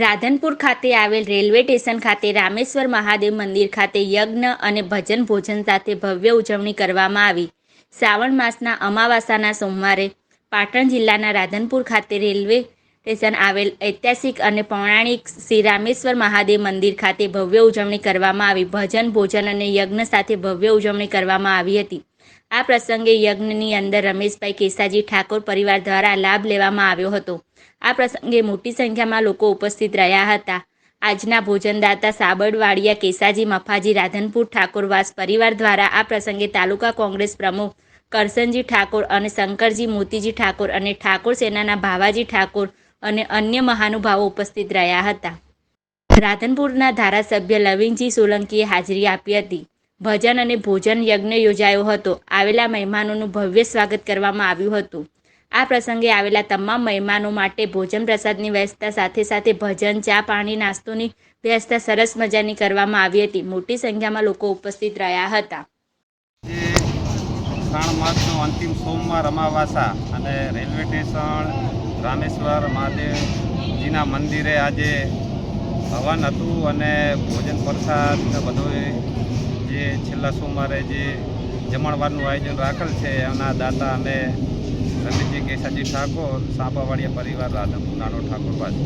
રાધનપુર ખાતે આવેલ railway station ખાતે રામેશ્વર મહાદેવ મંદિર ખાતે યજ્ઞ અને ભજન ભોજન સાથે ભવ્ય ઉજવણી કરવામાં આવી. શ્રાવણ માસના અમાવાસાના સોમવારે પાટણ જિલ્લાના રાધનપુર ખાતે રેલવે સ્ટેશન આવેલ ઐતિહાસિક અને પૌરાણિક શ્રી રામેશ્વર મહાદેવ મંદિર ખાતે ભવ્ય ઉજવણી કરવામાં આવી. ભજન ભોજન અને યજ્ઞ સાથે ભવ્ય ઉજવણી કરવામાં આવી હતી. આ પ્રસંગે યજ્ઞની અંદર રમેશભાઈ કેસાજી ઠાકોર પરિવાર દ્વારા લાભ લેવામાં આવ્યો હતો. આ પ્રસંગે મોટી સંખ્યામાં લોકો ઉપસ્થિત રહ્યા હતા. આજના ભોજનદાતા સાબરવાડિયા કેસાજી, મફાજી, રાધનપુર ઠાકોરવાસ પરિવાર દ્વારા આ પ્રસંગે તાલુકા કોંગ્રેસ પ્રમુખ કરસનજી ઠાકોર અને શંકરજી મોતીજી ઠાકોર અને ઠાકોર સેનાના ભાવાજી ઠાકોર અને અન્ય મહાનુભાવો ઉપસ્થિત રહ્યા હતા. રાધનપુરના ધારાસભ્ય લવિંગજી સોલંકીએ હાજરી આપી હતી. ભજન અને ભોજન યજ્ઞ યોજાયો હતો. આવેલા મહેમાનોનું ભવ્ય સ્વાગત કરવામાં આવ્યું હતું. આ પ્રસંગે આવેલા તમામ મહેમાનો માટે ભોજન પ્રસાદની વ્યવસ્થા સાથે સાથે ભજન, ચા પાણી, નાસ્તોની વ્યવસ્થા સરસ મજાની કરવામાં આવી હતી. મોટી સંખ્યામાં લોકો ઉપસ્થિત રહ્યા હતા. શ્રાવણ માસનો અંતિમ સોમવાર અમાવાસા અને રેલવે સ્ટેશન, રામેશ્વર, મહાદેવજીના મંદિરે આજે હવન હતું અને ભોજન પ્રસાદ બધું જે છેલ્લા સોમવારે જે જમણવારનું આયોજન રાખેલ છે, એના દાતા અને રમેશજી કેસાજી ઠાકોર સાપાવાડિયા પરિવાર, રાધનપુર નાનો ઠાકોરવાસ